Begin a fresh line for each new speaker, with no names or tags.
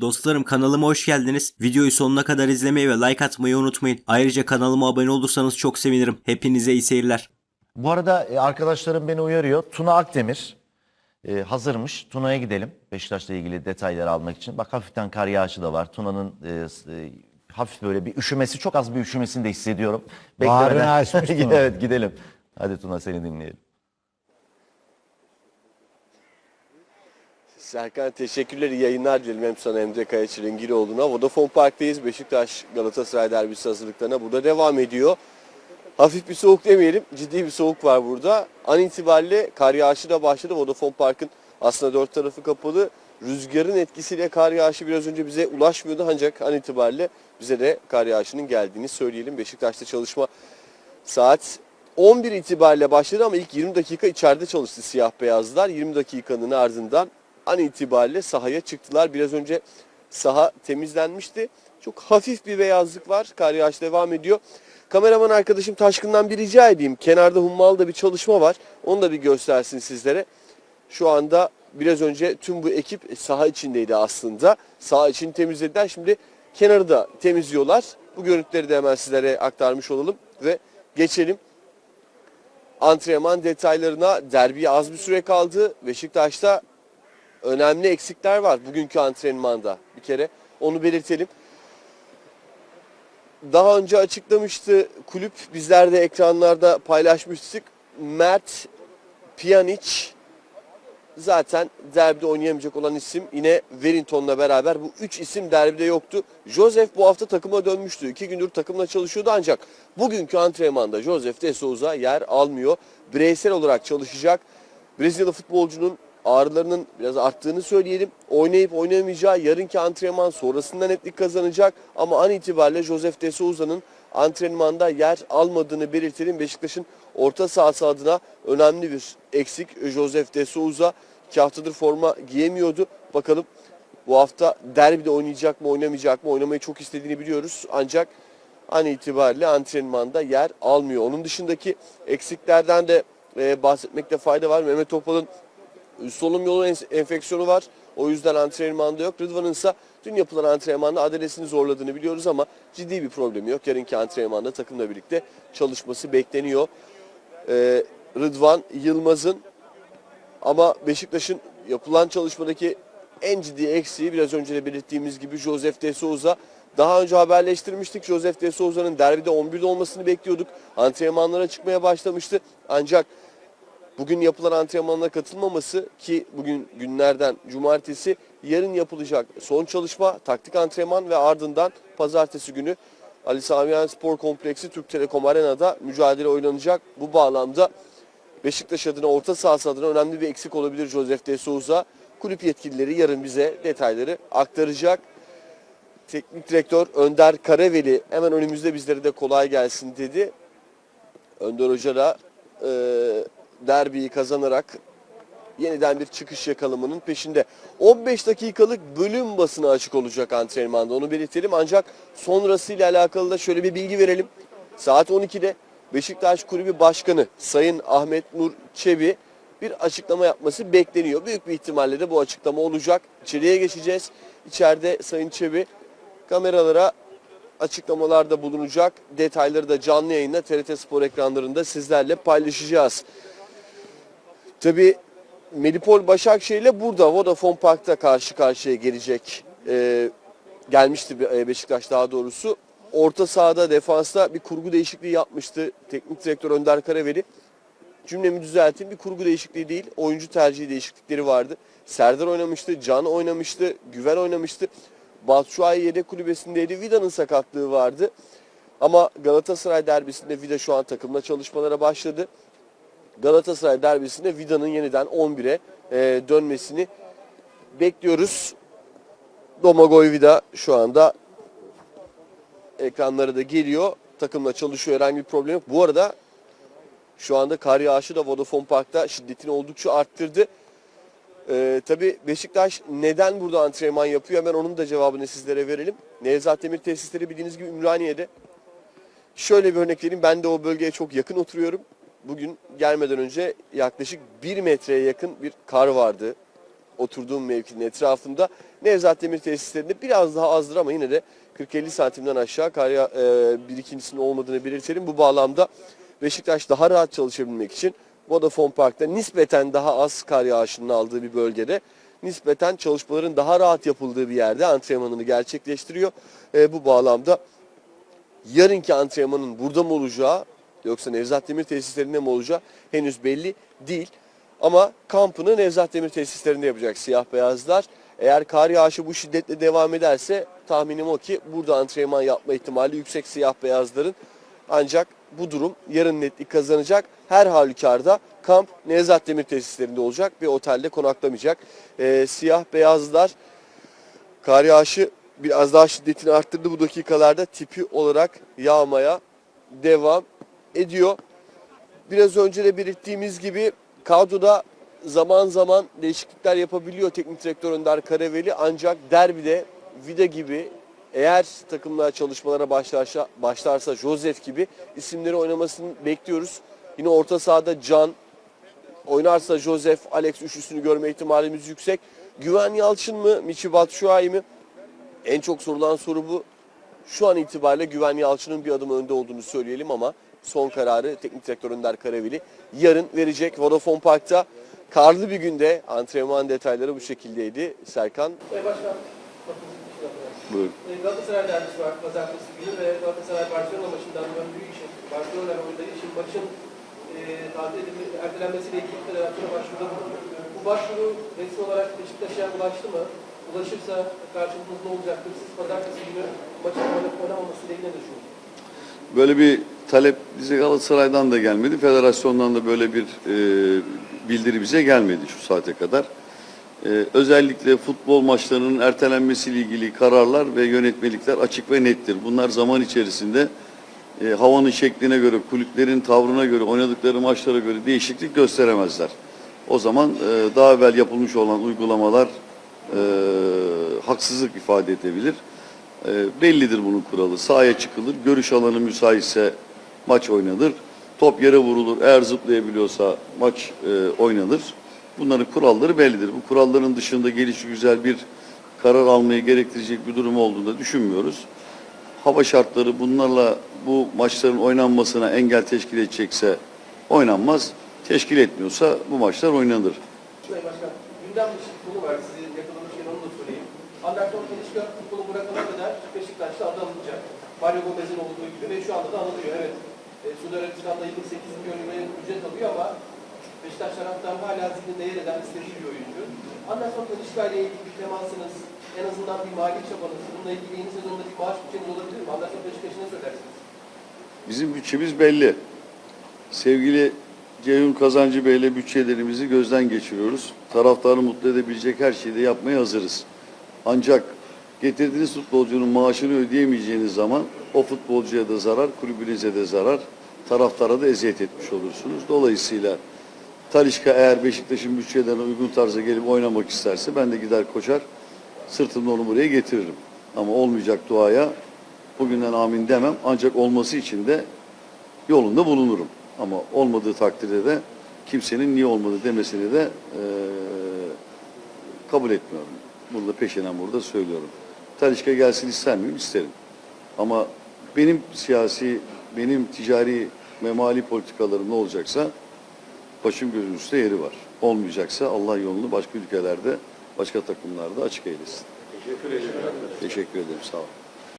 Dostlarım kanalıma hoş geldiniz. Videoyu sonuna kadar izlemeyi ve like atmayı unutmayın. Ayrıca kanalıma abone olursanız çok sevinirim. Hepinize iyi seyirler.
Bu arada e, arkadaşlarım beni uyarıyor. Tuna Akdemir e, hazırmış. Tuna'ya gidelim. Beşiktaş'la ilgili detayları almak için. Bak hafiften kar yağışı da var. Tuna'nın e, e, hafif böyle bir üşümesi, çok az bir üşümesini de hissediyorum.
Bağrını açmış Tuna.
evet gidelim. Hadi Tuna seni dinleyelim.
Serkan teşekkürler, yayınlar dilerim hem sana hem de Kaya Çilingiroğlu'na. Vodafone Park'tayız. Beşiktaş Galatasaray derbisi hazırlıklarına burada devam ediyor. Hafif bir soğuk demeyelim, ciddi bir soğuk var burada. An itibariyle kar yağışı da başladı. Vodafone Park'ın aslında dört tarafı kapalı. Rüzgarın etkisiyle kar yağışı biraz önce bize ulaşmıyordu ancak an itibariyle bize de kar yağışının geldiğini söyleyelim. Beşiktaş'ta çalışma Saat 11 itibariyle başladı ama ilk 20 dakika içeride çalıştı siyah beyazlar. 20 dakikanın ardından an itibariyle sahaya çıktılar. Biraz önce saha temizlenmişti. Çok hafif bir beyazlık var. Kar yağış devam ediyor. Kameraman arkadaşım Taşkın'dan bir rica edeyim. Kenarda hummalı bir çalışma var. Onu da bir göstersin sizlere. Şu anda biraz önce tüm bu ekip saha içindeydi aslında. Saha için temizlediler. Şimdi kenarı da temizliyorlar. Bu görüntüleri de hemen sizlere aktarmış olalım ve geçelim antrenman detaylarına. Derbiye az bir süre kaldı. Beşiktaş'ta önemli eksikler var bugünkü antrenmanda. Bir kere onu belirtelim. Daha önce açıklamıştı kulüp. Bizler de ekranlarda paylaşmıştık. Mert Pjanic zaten derbide oynayamayacak olan isim yine Wellington'la beraber bu üç isim derbide yoktu. Joseph bu hafta takıma dönmüştü. İki gündür takımla çalışıyordu ancak bugünkü antrenmanda Joseph de Souza yer almıyor. Bireysel olarak çalışacak. Brezilyalı futbolcunun ağrılarının biraz arttığını söyleyelim. Oynayıp oynayamayacağı yarınki antrenman sonrasında netlik kazanacak. Ama an itibariyle Joseph de Souza'nın antrenmanda yer almadığını belirtelim. Beşiktaş'ın orta sahası adına önemli bir eksik. Joseph de Souza iki haftadır forma giyemiyordu. Bakalım bu hafta derbide oynayacak mı oynamayacak mı oynamayı çok istediğini biliyoruz. Ancak an itibariyle antrenmanda yer almıyor. Onun dışındaki eksiklerden de e, bahsetmekte fayda var. Mehmet Topal'ın solunum yolu en- enfeksiyonu var. O yüzden antrenmanda yok. Rıdvan'ın ise dün yapılan antrenmanda adalesini zorladığını biliyoruz ama ciddi bir problemi yok. Yarınki antrenmanda takımla birlikte çalışması bekleniyor. Ee, Rıdvan Yılmaz'ın ama Beşiktaş'ın yapılan çalışmadaki en ciddi eksiği biraz önce de belirttiğimiz gibi Joseph de Souza. Daha önce haberleştirmiştik. Joseph de Souza'nın derbide 11'de olmasını bekliyorduk. Antrenmanlara çıkmaya başlamıştı. Ancak bugün yapılan antrenmanlara katılmaması ki bugün günlerden cumartesi yarın yapılacak son çalışma, taktik antrenman ve ardından pazartesi günü Ali Sami Yen Spor Kompleksi Türk Telekom Arena'da mücadele oynanacak. Bu bağlamda Beşiktaş adına, orta sahası adına önemli bir eksik olabilir Joseph de Souza. Kulüp yetkilileri yarın bize detayları aktaracak. Teknik direktör Önder Karaveli hemen önümüzde bizlere de kolay gelsin dedi. Önder Hoca da e, derbiyi kazanarak yeniden bir çıkış yakalamanın peşinde. 15 dakikalık bölüm basına açık olacak antrenmanda onu belirtelim. Ancak sonrasıyla alakalı da şöyle bir bilgi verelim. Saat 12'de Beşiktaş Kulübü Başkanı Sayın Ahmet Nur Çebi bir açıklama yapması bekleniyor. Büyük bir ihtimalle de bu açıklama olacak. İçeriye geçeceğiz. İçeride Sayın Çebi kameralara açıklamalarda bulunacak. Detayları da canlı yayında TRT Spor ekranlarında sizlerle paylaşacağız. Tabii Melipol Başakşehir ile burada Vodafone Park'ta karşı karşıya gelecek. Ee, gelmişti e, Beşiktaş daha doğrusu. Orta sahada defansta bir kurgu değişikliği yapmıştı teknik direktör Önder Karaveli. Cümlemi düzelteyim bir kurgu değişikliği değil oyuncu tercihi değişiklikleri vardı. Serdar oynamıştı, Can oynamıştı, Güven oynamıştı. Batshuayi yedek kulübesindeydi. Vida'nın sakatlığı vardı. Ama Galatasaray derbisinde Vida şu an takımla çalışmalara başladı. Galatasaray derbisinde Vida'nın yeniden 11'e e, dönmesini bekliyoruz. Domagoj Vida şu anda ekranlara da geliyor. Takımla çalışıyor herhangi bir problem yok. Bu arada şu anda kar yağışı da Vodafone Park'ta şiddetini oldukça arttırdı. Ee, tabii Beşiktaş neden burada antrenman yapıyor? Hemen onun da cevabını sizlere verelim. Nevzat Demir tesisleri bildiğiniz gibi Ümraniye'de. Şöyle bir örnek vereyim. Ben de o bölgeye çok yakın oturuyorum. Bugün gelmeden önce yaklaşık bir metreye yakın bir kar vardı. Oturduğum mevkinin etrafında. Nevzat Demir tesislerinde biraz daha azdır ama yine de 40-50 santimden aşağı kar ya- e, birikintisinin olmadığını belirtelim. Bu bağlamda Beşiktaş daha rahat çalışabilmek için Vodafone Park'ta nispeten daha az kar yağışının aldığı bir bölgede nispeten çalışmaların daha rahat yapıldığı bir yerde antrenmanını gerçekleştiriyor. E, bu bağlamda yarınki antrenmanın burada mı olacağı yoksa Nevzat Demir tesislerinde mi olacağı henüz belli değil. Ama kampını Nevzat Demir tesislerinde yapacak siyah beyazlar. Eğer kar yağışı bu şiddetle devam ederse tahminim o ki burada antrenman yapma ihtimali yüksek siyah beyazların. Ancak bu durum yarın netlik kazanacak. Her halükarda kamp Nevzat Demir tesislerinde olacak. Bir otelde konaklamayacak. Ee, siyah beyazlar Kar yağışı biraz daha şiddetini arttırdı bu dakikalarda tipi olarak yağmaya devam ediyor. Biraz önce de belirttiğimiz gibi kadroda zaman zaman değişiklikler yapabiliyor teknik direktör Önder Karaveli ancak derbide Vida gibi eğer takımlar çalışmalara başlarsa, başlarsa Josef gibi isimleri oynamasını bekliyoruz. Yine orta sahada Can, oynarsa Josef, Alex üçlüsünü görme ihtimalimiz yüksek. Güven Yalçın mı, Michi Batshuayi mi? En çok sorulan soru bu. Şu an itibariyle Güven Yalçın'ın bir adım önde olduğunu söyleyelim ama son kararı teknik direktör Önder Karaveli yarın verecek Vodafone Park'ta. Karlı bir günde antrenman detayları bu şekildeydi Serkan.
E, Başkan,
Buyur.
e, Galatasaray derbisi var pazartesi günü ve Galatasaray Barcelona maçından döndüğü için, Barcelona oynadığı için maçın e, tatil edilme, ertelenmesiyle ilgili federasyona başvuruda bulunuyor. Bu başvuru resmi olarak Beşiktaş'a ulaştı mı? Ulaşırsa karşılığınız ne olacaktır? Siz pazartesi günü maçın oynanıp oynamamasıyla ilgili ne düşünüyorsunuz?
Böyle bir talep bize Galatasaray'dan da gelmedi, federasyondan da böyle bir e, bildiri bize gelmedi şu saate kadar. E, özellikle futbol maçlarının ertelenmesiyle ilgili kararlar ve yönetmelikler açık ve nettir. Bunlar zaman içerisinde e, havanın şekline göre, kulüplerin tavrına göre, oynadıkları maçlara göre değişiklik gösteremezler. O zaman e, daha evvel yapılmış olan uygulamalar e, haksızlık ifade edebilir. E, bellidir bunun kuralı. Sahaya çıkılır, görüş alanı müsaitse maç oynanır. Top yere vurulur, eğer zıplayabiliyorsa maç e, oynanır. Bunların kuralları bellidir. Bu kuralların dışında gelişi güzel bir karar almayı gerektirecek bir durum olduğunu da düşünmüyoruz. Hava şartları bunlarla bu maçların oynanmasına engel teşkil edecekse oynanmaz. Teşkil etmiyorsa bu maçlar oynanır.
Sayın Başkan, gündem dışı konu var. Sizi yakalamışken onu da sorayım. Anderson Tanışka futbolu bırakana kadar Beşiktaş'ta adı anılacak. Mario Gomez'in olduğu gibi ve şu anda da anılıyor. Evet. E, Suudi Arabistan'da yıllık 8 milyon euroya ücret alıyor ama Beşiktaş taraftarı hala zihninde yer eden istediği bir oyuncu. Anderson ile ilgili bir temasınız, en azından bir mali çabanız, bununla ilgili yeni sezonda bir maaş bütçeniz olabilir mi? Anderson Tanışka'ya ne söylersiniz?
Bizim bütçemiz belli. Sevgili Ceyhun Kazancı Bey ile bütçelerimizi gözden geçiriyoruz. Taraftarı mutlu edebilecek her şeyi de yapmaya hazırız. Ancak getirdiğiniz futbolcunun maaşını ödeyemeyeceğiniz zaman o futbolcuya da zarar, kulübünüze de zarar, taraftara da eziyet etmiş olursunuz. Dolayısıyla Talişka eğer Beşiktaş'ın bütçelerine uygun tarzda gelip oynamak isterse ben de gider koşar, sırtımda onu buraya getiririm. Ama olmayacak duaya bugünden amin demem. Ancak olması için de yolunda bulunurum. Ama olmadığı takdirde de kimsenin niye olmadı demesini de eee, kabul etmiyorum. Bunu da peşinen burada söylüyorum. Talişka gelsin ister miyim? İsterim. Ama benim siyasi, benim ticari ve mali politikalarım ne olacaksa başım gözüm üstte yeri var. Olmayacaksa Allah yolunu başka ülkelerde, başka takımlarda açık eylesin. Teşekkür ederim. Teşekkür ederim. Sağ olun.